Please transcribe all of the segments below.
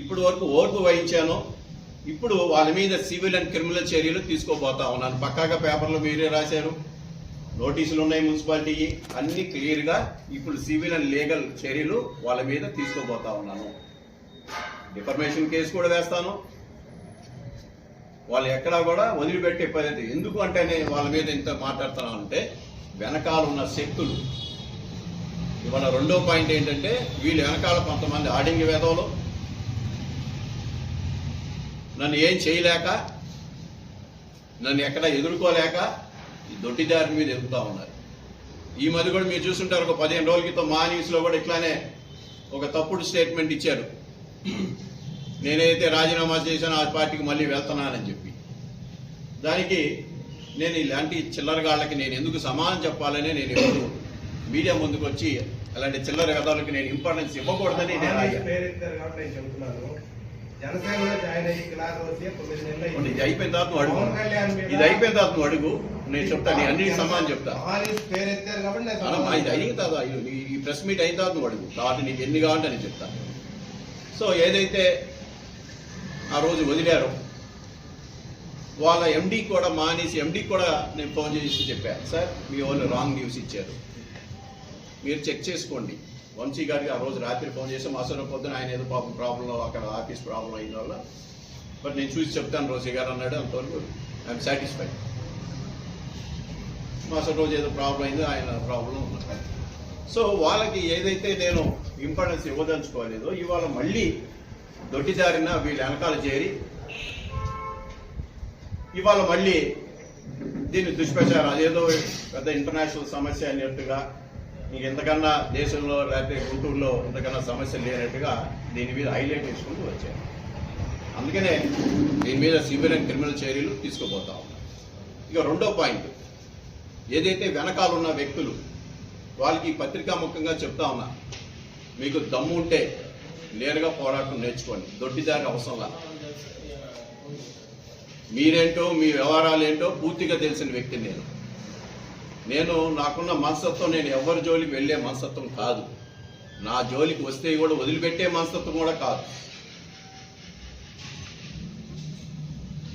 ఇప్పుడు వరకు ఓర్పు వహించాను. ఇప్పుడు వాళ్ళ మీద సివిల్ అండ్ క్రిమినల్ చర్యలు తీసుకోబోతా ఉన్నాను. పక్కాగా పేపర్లో మీరే రాశారు. నోటీసులు ఉన్నాయి మున్సిపాలిటీ అన్ని క్లియర్గా ఇప్పుడు సివిల్ అండ్ లీగల్ చర్యలు వాళ్ళ మీద తీసుకోబోతా ఉన్నాను. డిఫర్మేషన్ కేసు కూడా వేస్తాను. వాళ్ళు ఎక్కడా కూడా వదిలిపెట్టే పద్ధతి ఎందుకు అంటే నేను వాళ్ళ మీద ఇంత మాట్లాడుతున్నాను అంటే వెనకాల ఉన్న శక్తులు. ఇవాళ రెండో పాయింట్ ఏంటంటే వీళ్ళు వెనకాల కొంతమంది ఆడింగి వేదవులు. నన్ను ఏం చేయలేక నన్ను ఎక్కడ ఎదుర్కోలేక ఈ దొడ్డిదారి మీద ఎదుగుతా ఉన్నారు. ఈ మధ్య కూడా మీరు చూస్తుంటారు ఒక పదిహేను రోజుల క్రితం మా న్యూస్లో కూడా ఇట్లానే ఒక తప్పుడు స్టేట్మెంట్ ఇచ్చారు. నేనైతే రాజీనామా చేశానో ఆ పార్టీకి మళ్ళీ వెళ్తున్నానని చెప్పి. దానికి నేను ఇలాంటి చిల్లరగాళ్ళకి నేను ఎందుకు సమానం చెప్పాలని నేను ఎప్పుడు మీడియా ముందుకు వచ్చి అలాంటి చిల్లర కథలకి నేను ఇంపార్టెన్స్ ఇవ్వకూడదని నేను జనసేనలో జాయిన్ అయ్యి క్లాస్ వచ్చి తొమ్మిది నెలలు ఇది. అయిపోయిన తర్వాత నువ్వు అడుగు. పవన్ కళ్యాణ్ మీద- ఇది అయిపోయిన తర్వాత నువ్వు అడుగు. నేను చెప్తా నేను అన్ని సమానం చెప్తా. ఆఫీస్ పేరు ఎత్తారు కాబట్టి నేను అలా సమాధానం ఇది అయిన తర్వాత ఈ ప్రెస్ మీట్ అయిన తర్వాత నువ్వు అడుగు. తర్వాత నీకు ఎన్ని కావాలంటే నేను చెప్తా. సో ఏదైతే ఆ రోజు వదిలారో వాళ్ళ ఎండి కూడా మానేసి ఎండి కూడా నేను ఫోన్ చేసి చెప్పాను సార్ మీ వాళ్ళు రాంగ్ న్యూస్ ఇచ్చారు. మీరు చెక్ చేసుకోండి. వంశీ గారికి ఆ రోజు రాత్రి ఫోన్ చేసి మాసర పొద్దున ఆయన ఏదో పాపం ప్రాబ్లం అక్కడ ఆఫీస్ ప్రాబ్లం అయిన వల్ల. బట్ నేను చూసి చెప్తాను రోజు గారు అన్నాడు. అంతవరకు ఐఎమ్ సాటిస్ఫైడ్ మాసర రోజు ఏదో ప్రాబ్లం అయిందో ఆయన ప్రాబ్లం సో వాళ్ళకి ఏదైతే నేను ఇంపార్టెన్స్ ఇవ్వదలుచుకోలేదో ఇవాళ మళ్ళీ దొడ్డిదారిన వీళ్ళ వెనకాల చేరి ఇవాళ మళ్ళీ దీన్ని దుష్ప్రచారం అదేదో పెద్ద ఇంటర్నేషనల్ సమస్య అనేట్టుగా మీకు ఎంతకన్నా దేశంలో లేకపోతే గుంటూరులో ఇంతకన్నా సమస్య లేనట్టుగా దీని మీద హైలైట్ చేసుకుంటూ వచ్చాను అందుకనే దీని మీద సివిల్ అండ్ క్రిమినల్ చర్యలు తీసుకుపోతా ఉన్నాం ఇక రెండో పాయింట్ ఏదైతే వెనకాల ఉన్న వ్యక్తులు వాళ్ళకి పత్రికా ముఖంగా చెప్తా ఉన్నా మీకు దమ్ము ఉంటే నేరుగా పోరాటం నేర్చుకోండి. దొడ్డిదారి అవసరంలా మీరేంటో మీ వ్యవహారాలు ఏంటో పూర్తిగా తెలిసిన వ్యక్తిని నేను. నేను నాకున్న మనస్తత్వం నేను ఎవరి జోలికి వెళ్ళే మనస్తత్వం కాదు. నా జోలికి వస్తే కూడా వదిలిపెట్టే మనస్తత్వం కూడా కాదు.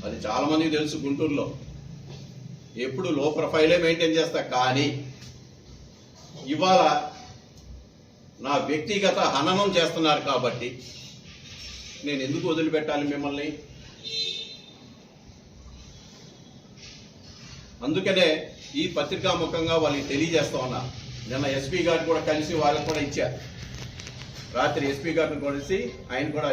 అది చాలామందికి తెలుసు గుంటూరులో. ఎప్పుడు లో ప్రొఫైలే మెయింటైన్ చేస్తా కానీ ఇవాళ నా వ్యక్తిగత హననం చేస్తున్నారు కాబట్టి నేను ఎందుకు వదిలిపెట్టాలి మిమ్మల్ని? అందుకనే ఈ పత్రికా ముఖంగా వాళ్ళకి తెలియజేస్తా ఉన్నా. నిన్న ఎస్పీ గారిని కూడా కలిసి వాళ్ళకి కూడా ఇచ్చారు. రాత్రి ఎస్పీ గారిని కలిసి ఆయన కూడా